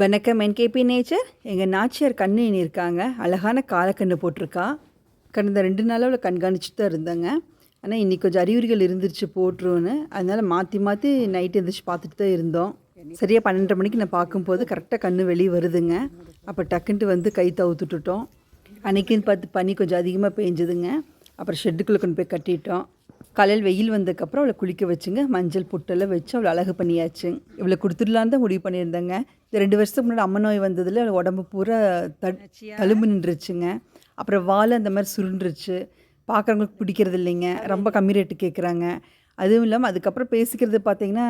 வணக்கம் NKP nature. எங்கள் நாச்சியார் கண்ணு இருக்காங்க. அழகான காலக்கண்ணு போட்டிருக்கா. கடந்த ரெண்டு நாளாக அவளை கண்காணிச்சுட்டு தான் இருந்தாங்க. ஆனால் இன்றைக்கி கொஞ்சம் அறிகுறிகள் இருந்துருச்சு போட்டுருன்னு. அதனால் மாற்றி மாற்றி நைட்டு எழுந்திரிச்சு பார்த்துட்டு தான் இருந்தோம். சரியாக பன்னெண்டரை மணிக்கு நான் பார்க்கும்போது கரெக்டாக கண்ணு வெளியே வருதுங்க. அப்போ டக்குன்ட்டு வந்து கை தவுத்துட்டுட்டோம் அன்னைக்குன்னு பார்த்து பனி கொஞ்சம் அதிகமாக பெஞ்சதுங்க அப்புறம் ஷெட்டுக்குள்ளே கொண்டு போய் கட்டிட்டோம். காலையில் வெயில் வந்ததுக்கப்புறம் அவளை குளிக்க வச்சுங்க. மஞ்சள் புட்டெல்லாம் வச்சு அவளை அழகு பண்ணியாச்சு. இவளை கொடுத்துடலான்னு தான் முடிவு பண்ணியிருந்தேங்க. இந்த ரெண்டு வருஷத்துக்கு முன்னாடி அம்மா நோய் வந்ததில் அவள் உடம்பு பூரா த தழும்பு நின்றுச்சுங்க. அப்புறம் வால் அந்த மாதிரி சுருண்டுருச்சு. பார்க்குறவங்களுக்கு பிடிக்கிறது இல்லைங்க. ரொம்ப கம்மி ரேட்டு கேட்குறாங்க. அதுவும் இல்லாமல் அதுக்கப்புறம் பேசிக்கிறது பார்த்தீங்கன்னா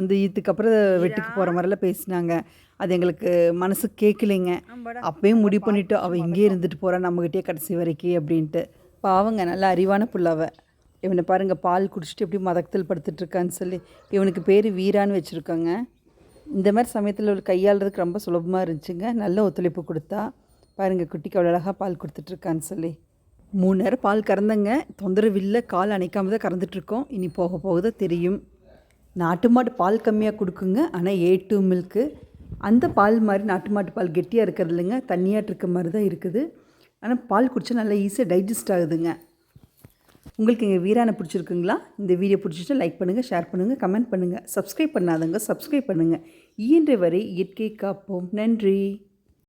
இந்த ஈத்துக்கு அப்புறம் வெட்டுக்கு போகிற மாதிரிலாம் பேசினாங்க. அது எங்களுக்கு மனசு கேட்கலைங்க. அப்பயும் முடிவு பண்ணிவிட்டு அவள் இங்கேயே இருந்துட்டு போகிறான் நம்மகிட்டே கடைசி வரைக்கும் அப்படின்ட்டு. பாவங்க நல்ல அறிவான புள்ளவ இவனை பாருங்கள் பால் குடிச்சிட்டு எப்படி மதக்கத்தில் படுத்துட்ருக்கான்னு சொல்லி இவனுக்கு பேர் வீரான்னு வச்சுருக்காங்க. இந்த மாதிரி சமயத்தில் ஒரு கையாளுறதுக்கு ரொம்ப சுலபமாக இருந்துச்சுங்க. நல்ல ஒத்துழைப்பு கொடுத்தா. பாருங்க குட்டிக்கு அவ்வளோ அழகாக பால் கொடுத்துட்ருக்கான்னு சொல்லி. மூணு நேரம் பால் கறந்தங்க. தொந்தரவு இல்லை கால் அணைக்காம தான் கறந்துட்டுருக்கோம் இனி போக போக தான் தெரியும். நாட்டு மாட்டு பால் கம்மியாக கொடுக்குங்க. ஆனால் ஏ டூ மில்க்கு அந்த பால் மாதிரி நாட்டு மாட்டு பால் கெட்டியாக இருக்கிறது இல்லைங்க. தண்ணியாட்டு இருக்க மாதிரி தான் இருக்குது. ஆனால் பால் குடித்தா நல்லா ஈஸியாக டைஜஸ்ட் ஆகுதுங்க. உங்களுக்கு எங்கள் வீரானை பிடிச்சிருக்குங்களா? இந்த வீடியோ பிடிச்சிட்டு லைக் பண்ணுங்கள் ஷேர் பண்ணுங்கள் கமெண்ட் பண்ணுங்கள் சப்ஸ்கிரைப் பண்ணாதவங்க சப்ஸ்கிரைப் பண்ணுங்கள் இயன்ற வரை இயற்கை காப்போம். நன்றி.